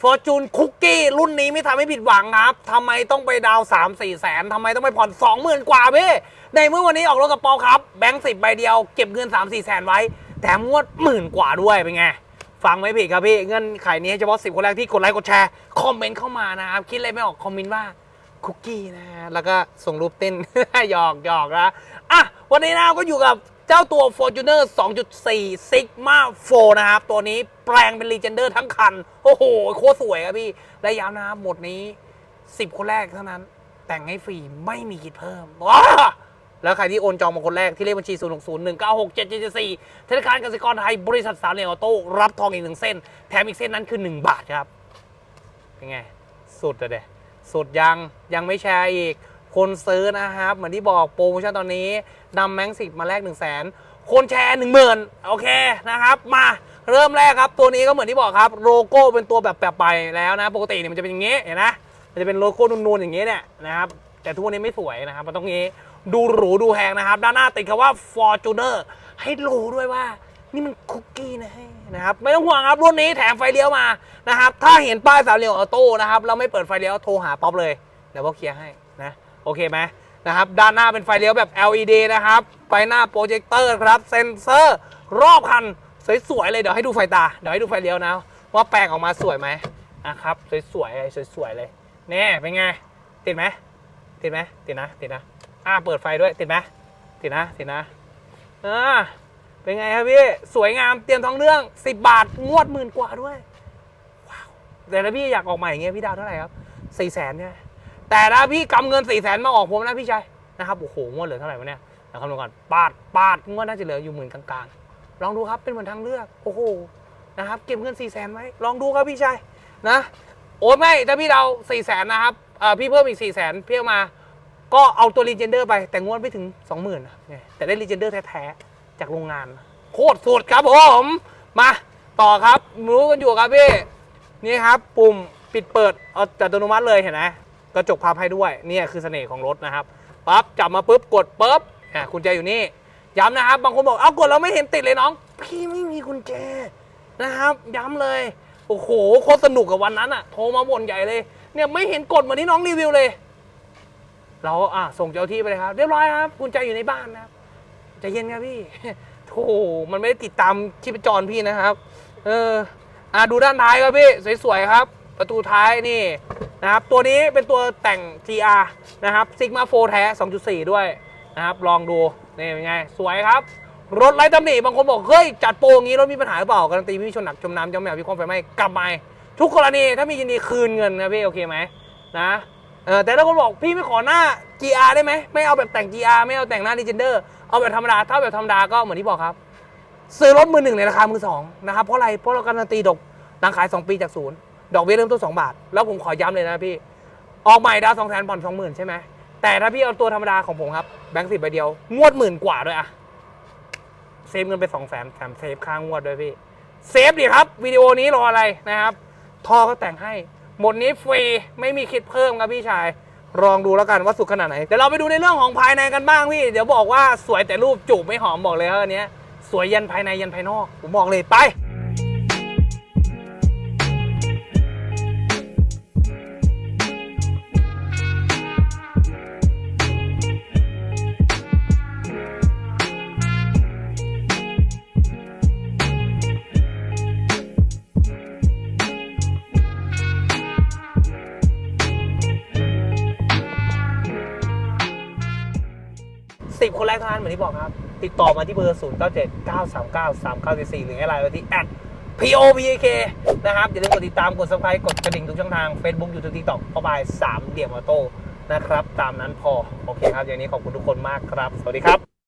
ฟอร์จูนคุกกี้รุ่นนี้ไม่ทำให้ผิดหวังครับทำไมต้องไปดาวสามสี่แสนทำไมต้องไปผ่อนสองหมื่นกว่าพี่ ในเมื่อวันนี้ออกรถกับปอครับ แบงค์สิบใบเดียวเก็บเงินสามสี่แสนไว้ แถมงวดหมื่นกว่าด้วยเป็นไง ฟังไม่ผิดครับพี่ เงื่อนไขนี้เฉพาะสิบคนแรกที่กดไลค์กดแชร์ คอมเมนต์เข้ามานะครับ คิดอะไรไม่ออกคอมเมนต์ว่าคุกกี้นะฮะแล้วก็ส่งรูปเต้น หยอกหยอกนะอะวันนี้นะก็อยู่กับ เจ้าตัว Fortuner 2.4 Sigma 4 นะครับ ตัวนี้แปลงเป็น Legender ทั้งคัน โอ้โห โคตรสวยครับพี่ และย้ำนะครับหมดนี้ 10 คนแรกเท่านั้น แต่งให้ฟรีไม่มีคิดเพิ่มว้าแล้วใครที่โอนจองมาคนแรกที่เลขบัญชี 0 6 0 1 9 6 7 7 4ธนาคารกสิกรไทย บริษัทสามเหลี่ยมออโต้ รับทองอีกหนึ่งเส้น แถมอีกเส้นนั้นคือ 1 บาทครับ เป็นไง สุดอะเดะสุดยัง ยังไม่แชร์อีก คนซื้อนะครับ เหมือนที่บอกโปรโมชั่นตอนนี้นำแมงสิบมาแลก1 0 0 0 0แสนคนแชร์ 1 0,000โอเคนะครับมาเริ่มแรกครับ ตัวนี้ก็เหมือนที่บอกครับโลโก้เป็นตัวแบบแบบไปแล้วนะ ปกติเนี่ยมันจะเป็นอย่างงี้เห็นนะมันจะเป็นโลโก้นูนๆอย่างงี้เนี่ยนะครับแต่ทุกวันนี้ไม่สวยนะครับมันต้องงี้ดูหรูดูแพงนะครับ ด้านหน้าติดคำว่า Fortuner ให้รู้ด้วยว่านี่มันคุกกี้นะให้นะครับไม่ต้องห่วงครับรุ่นนี้แถมไฟเลี้ยวมานะครับถ้าเห็นป้ายสามเหลี่ยมออโต้นะครับเราไม่เปิดไฟเลี้ยวโทรหาป๊อปเลยเดี๋ยวป๊อปเคลียร์ให้ โอเคไหมนะครับด้านหน้าเป็นไฟเลี้ยวแบบ LED นะครับไฟหน้าโปรเจคเตอร์ครับเซนเซอร์รอบคันสวยๆเลยเดี๋ยวให้ดูไฟตาเดี๋ยวให้ดูไฟเลี้ยวนะว่าแปลงออกมาสวยไหมนะครับสวยๆเลยสวยๆเลยนี่เป็นไงติดไหมติดไหมติดนะติดนะอ่าเปิดไฟด้วยติดไหมติดนะติดนะอ่าเป็นไงครับพี่สวยงามเตรียมท้องเรื่อง 10 บาทงวดหมื่นกว่าด้วยว้าวแต่ถ้าพี่อยากออกใหม่อย่างเงี้ยพี่ดาวเท่าไหร่ครับสี่แสนเนี่ย แต่ถ้าพี่กำเงินสี่แสนมาออกผมนะพี่ชายนะครับโอ้โหงวดเหลือเท่าไหร่วะเนี่ยเดี๋ยวคำนวณก่อนปาดปาดงวดน่าจะเหลืออยู่หมื่นกลางๆ ลองดูครับเป็นเหมือนทางเลือกโอ้โหนะครับเก็บเงินสี่แสนไว้ลองดูครับพี่ชายนะโอ้ไม่ถ้าพี่ดาสี่แสนนะครับเออพี่เพิ่มอีกสี่แสนเพี่เอามา ก็เอาตัวรีเจนเดอร์ไปแต่งวดไม่ถึง 20,000นะเนี่ยแต่ได้รีเจนเดอร์แท้ๆจากโรงงานโคตรสุดครับผมมาต่อครับรู้กันอยู่ครับพี่นี่ครับ ปุ่มปิดเปิดเอาอัตโนมัติเลยเห็นไหม กระจกพับให้ด้วยเนี่ยคือเสน่ห์ของรถนะครับปั๊บจับมาปุ๊บกดปุ๊บอะกุญแจอยู่นี่ย้ำนะครับบางคนบอกเอากดแล้วไม่เห็นติดเลยน้อง พี่ไม่มีกุญแจนะครับ ย้ำเลยโอ้โหโคตรสนุกกับวันนั้นอะโทรมาบ่นใหญ่เลย เนี่ยไม่เห็นกดเหมือนที่น้องรีวิวเลย เราอะส่งเจ้าที่ไปเลยครับ เรียบร้อยครับกุญแจอยู่ในบ้านนะครับใจเย็นครับพี่โธ่มันไม่ได้ติดตามชีพจรพี่นะครับ เอออะดูด้านท้ายครับพี่สวยๆครับ ประตูท้ายนี่ นะครับตัวนี้เป็นตัวแต่ง GR นะครับ Sigma 4แท้ 2.4 ด้วยนะครับลองดูนี่เป็นไง สวยครับ รถไร้ตำหนิบางคนบอก เฮ้ย จัดโปรงี้รถมีปัญหาหรือเปล่า การันตีไม่มีชนหนักจมน้ำจมแมวพี่ความไฟไหม้กลับมาทุกกรณีถ้ามียินดีคืนเงินนะพี่ โอเคไหมนะเออแต่ถ้าคนบอกพี่ไม่ขอหน้า GR ได้ไหมไม่เอาแบบแต่ง GR ไม่เอาแต่งหน้า Legender เอาแบบธรรมดาถ้าแบบธรรมดาก็เหมือนที่บอกครับ ซื้อรถมือหนึ่งในราคามือสองนะครับเพราะอะไรเพราะเราการันตีดอกหลังขาย 2 ปีจากศูนย์ ดอกเบี้ยเริ่มต้น2บาท แล้วผมขอย้ำเลยนะพี่ ออกใหม่ดาวสองแสนผ่อนสองหมื่นใช่ไหมแต่ถ้าพี่เอาตัวธรรมดาของผมครับแบงค์สิบใบเดียว งวดหมื่นกว่าด้วยอะเซฟเงินไปสองแสนแถมเซฟค่างวดด้วยพี่ เซฟดิครับวิดีโอนี้รออะไรนะครับท่อก็แต่งให้ หมดนี้ฟรีไม่มีคิดเพิ่มครับพี่ชายลองดูแล้วกันว่าสุดขนาดไหนเดี๋ยวเราไปดูในเรื่องของภายในกันบ้างพี่ เดี๋ยวบอกว่าสวยแต่รูปจูบไม่หอมบอกเลยครับอันนี้สวยยันภายในยันภายนอก ผมบอกเลยไป สิบคนแรกเท่านั้นเหมือนที่บอกครับ ติดต่อมาที่เบอร์0 9 7 9 3 9 3 9 4 4หรืออะไรไปที่ at POPK นะครับ อย่าลืมกดติดตาม กด subscribe กดกระดิ่งทุกช่องทาง Facebook YouTube TikTok ปอบายสามเดี่ยมออโต้นะครับ ตามนั้นพอ โอเคครับ อย่างนี้ขอบคุณทุกคนมากครับ สวัสดีครับ